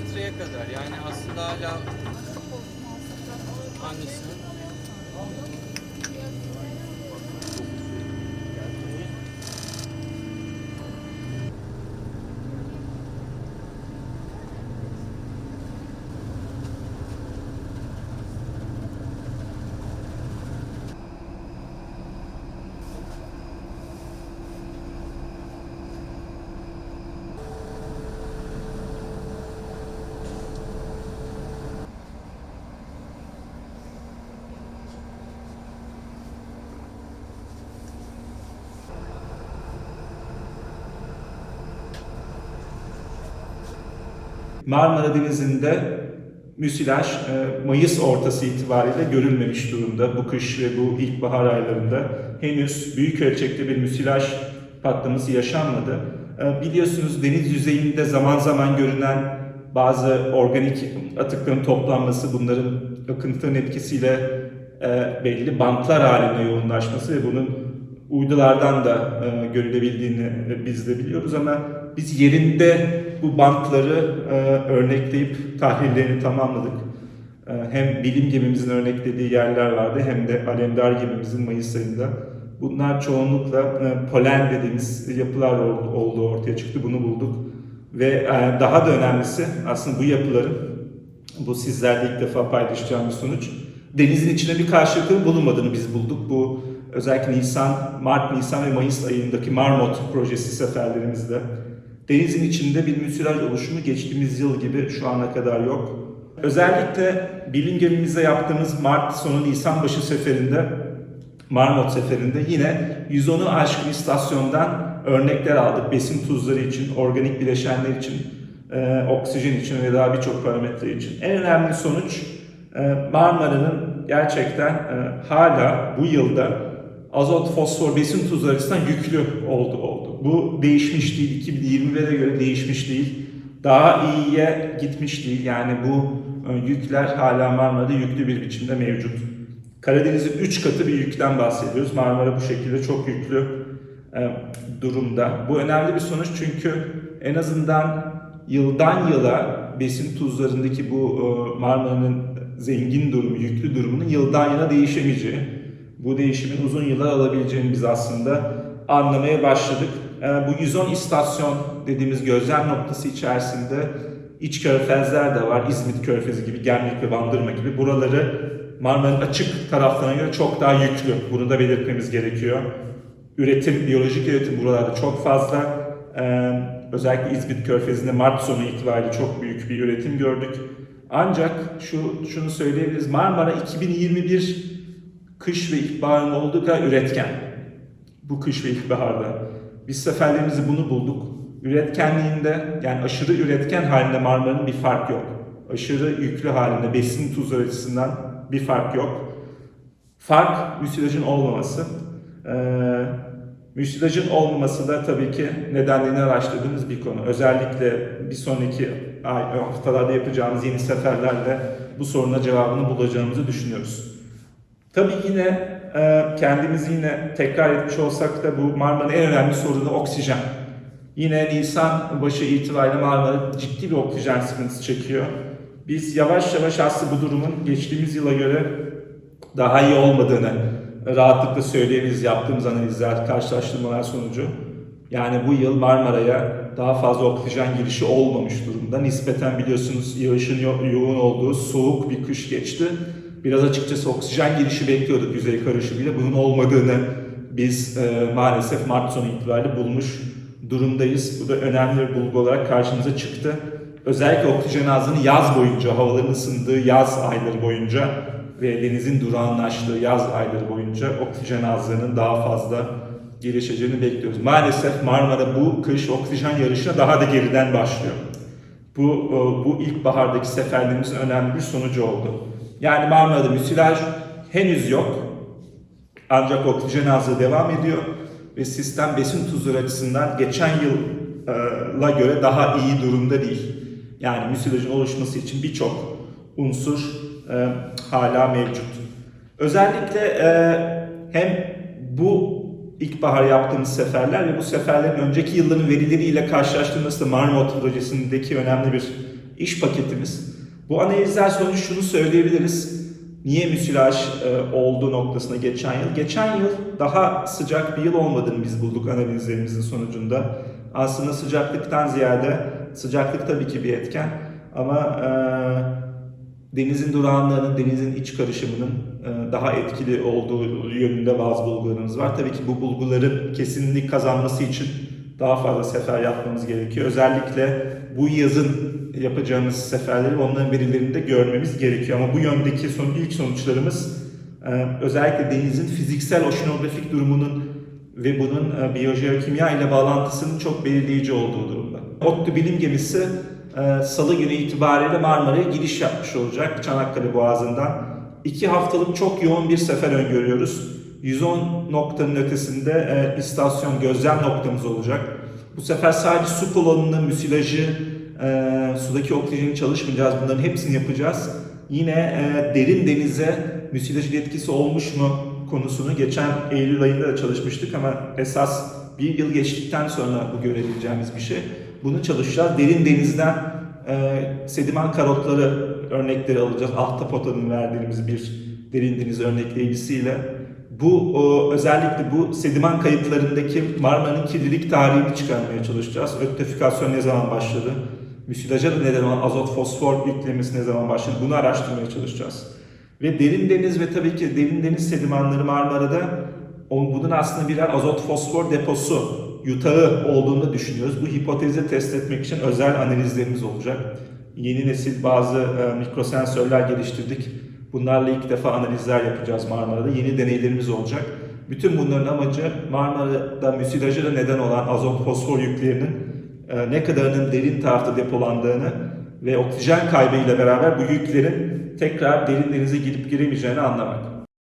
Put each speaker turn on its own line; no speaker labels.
metreye kadar. Yani aslında hala annesinin Marmara Denizi'nde müsilaj e, Mayıs ortası itibariyle görülmemiş durumda. Bu kış ve bu ilkbahar aylarında henüz büyük ölçekte bir müsilaj patlaması yaşanmadı. E, Biliyorsunuz deniz yüzeyinde zaman zaman görünen bazı organik atıkların toplanması, bunların akıntıların etkisiyle e, belli bantlar halinde yoğunlaşması ve bunun uydulardan da görülebildiğini biz de biliyoruz ama biz yerinde bu bantları e, örnekleyip tahlillerini tamamladık. E, hem bilim gemimizin örneklediği yerler vardı hem de Alemdar gemimizin Mayıs ayında. Bunlar çoğunlukla e, polen dediğimiz yapılar ol- olduğu ortaya çıktı. Bunu bulduk. Ve e, daha da önemlisi aslında bu yapıların, bu sizlerle ilk defa paylaşacağım bir sonuç, denizin içine bir karşılıklı bulunmadığını biz bulduk. Bu özellikle Nisan, Mart, Nisan ve Mayıs ayındaki Marmot projesi seferlerimizde. Denizin içinde bir müsilaj oluşumu geçtiğimiz yıl gibi şu ana kadar yok. Özellikle bilim gemimizde yaptığımız Mart sonu Nisan başı seferinde Marmot seferinde yine 110'u aşkın istasyondan örnekler aldık. Besin tuzları için, organik bileşenler için, e, oksijen için ve daha birçok parametre için. En önemli sonuç e, Marmara'nın gerçekten e, hala bu yılda azot, fosfor, besin tuzları açısından yüklü oldu oldu. Bu değişmiş değil, 2020'lere göre değişmiş değil. Daha iyiye gitmiş değil. Yani bu e, yükler hala Marmara'da yüklü bir biçimde mevcut. Karadeniz'in 3 katı bir yükten bahsediyoruz. Marmara bu şekilde çok yüklü e, durumda. Bu önemli bir sonuç çünkü en azından yıldan yıla besin tuzlarındaki bu e, Marmara'nın zengin durumu, yüklü durumunun yıldan yıla değişemeyeceği, bu değişimin uzun yıllar alabileceğini biz aslında anlamaya başladık. E, bu 110 istasyon dediğimiz gözlem noktası içerisinde iç körfezler de var. İzmit Körfezi gibi, Gemlik ve Bandırma gibi. Buraları Marmara'nın açık taraflarına göre çok daha yüklü. Bunu da belirtmemiz gerekiyor. Üretim, biyolojik üretim buralarda çok fazla. Ee, özellikle İzmit Körfezi'nde Mart sonu itibariyle çok büyük bir üretim gördük. Ancak şu şunu söyleyebiliriz. Marmara 2021 kış ve ilkbaharın olduğu üretken. Bu kış ve ilkbaharda. Biz seferlerimizde bunu bulduk. Üretkenliğinde yani aşırı üretken halinde Marmara'nın bir fark yok. Aşırı yüklü halinde besin tuzları açısından bir fark yok. Fark müsilajın olmaması. Ee, müsilajın olmaması da tabii ki nedenlerini araştırdığımız bir konu. Özellikle bir sonraki ay, haftalarda yapacağımız yeni seferlerle bu soruna cevabını bulacağımızı düşünüyoruz. Tabii yine e, kendimizi yine tekrar etmiş olsak da bu Marmara'nın en önemli sorunu oksijen. Yine Nisan başı itibariyle Marmara ciddi bir oksijen sıkıntısı çekiyor. Biz yavaş yavaş aslında bu durumun geçtiğimiz yıla göre daha iyi olmadığını rahatlıkla söyleyebiliriz yaptığımız analizler, karşılaştırmalar sonucu. Yani bu yıl Marmara'ya daha fazla oksijen girişi olmamış durumda. Nispeten biliyorsunuz yağışın yo- yoğun olduğu soğuk bir kış geçti. Biraz açıkçası oksijen girişi bekliyorduk yüzey karışımıyla. Bunun olmadığını biz e, maalesef Mart sonu itibariyle bulmuş durumdayız. Bu da önemli bir bulgu olarak karşımıza çıktı. Özellikle oksijen azlığını yaz boyunca, havaların ısındığı yaz ayları boyunca ve denizin durağanlaştığı yaz ayları boyunca oksijen azlığının daha fazla gelişeceğini bekliyoruz. Maalesef Marmara bu kış oksijen yarışına daha da geriden başlıyor. Bu e, bu ilkbahardaki seferlerimizin önemli bir sonucu oldu. Yani Marmara'da müsilaj henüz yok. Ancak oksijen azlığı devam ediyor ve sistem besin tuzları açısından geçen yıla göre daha iyi durumda değil. Yani müsilajın oluşması için birçok unsur e, hala mevcut. Özellikle e, hem bu ilkbahar yaptığımız seferler ve bu seferlerin önceki yılların verileriyle karşılaştırması da Marmot projesindeki önemli bir iş paketimiz. Bu analizler sonucu şunu söyleyebiliriz. Niye müsilaj e, olduğu noktasına geçen yıl? Geçen yıl daha sıcak bir yıl olmadığını biz bulduk analizlerimizin sonucunda. Aslında sıcaklıktan ziyade, sıcaklık tabii ki bir etken ama e, denizin durağanlığının, denizin iç karışımının e, daha etkili olduğu yönünde bazı bulgularımız var. Tabii ki bu bulguların kesinlik kazanması için daha fazla sefer yapmamız gerekiyor. Özellikle bu yazın yapacağımız seferleri onların verilerini görmemiz gerekiyor. Ama bu yöndeki son, ilk sonuçlarımız e, özellikle denizin fiziksel oşinografik durumunun ve bunun e, biyojeokimya ile bağlantısının çok belirleyici olduğu durumda. ODTÜ bilim gemisi e, Salı günü itibariyle Marmara'ya giriş yapmış olacak Çanakkale Boğazı'ndan. İki haftalık çok yoğun bir sefer öngörüyoruz. 110 noktanın ötesinde e, istasyon gözlem noktamız olacak. Bu sefer sadece su kolonunu, müsilajı, e, sudaki oksijeni çalışmayacağız. Bunların hepsini yapacağız. Yine e, derin denize müsilajın etkisi olmuş mu konusunu geçen Eylül ayında da çalışmıştık ama esas bir yıl geçtikten sonra bu görebileceğimiz bir şey. Bunu çalışacağız. Derin denizden e, sediman karotları örnekleri alacağız. Ahtapot adını verdiğimiz bir derin deniz örnekleyicisiyle. Bu o, özellikle bu sediman kayıtlarındaki Marmara'nın kirlilik tarihini çıkarmaya çalışacağız. Öktifikasyon ne zaman başladı? Müsilaja da neden olan azot fosfor yüklemesi ne zaman başladı? Bunu araştırmaya çalışacağız. Ve derin deniz ve tabii ki derin deniz sedimanları Marmara'da bunun aslında birer azot fosfor deposu, yutağı olduğunu düşünüyoruz. Bu hipotezi test etmek için özel analizlerimiz olacak. Yeni nesil bazı e, mikrosensörler geliştirdik. Bunlarla ilk defa analizler yapacağız Marmara'da. Yeni deneylerimiz olacak. Bütün bunların amacı Marmara'da müsilaja da neden olan azot fosfor yüklerinin e, ne kadarının derin tarafta depolandığını ve oksijen kaybıyla beraber bu yüklerin tekrar derin denize girip giremeyeceğini anlamak.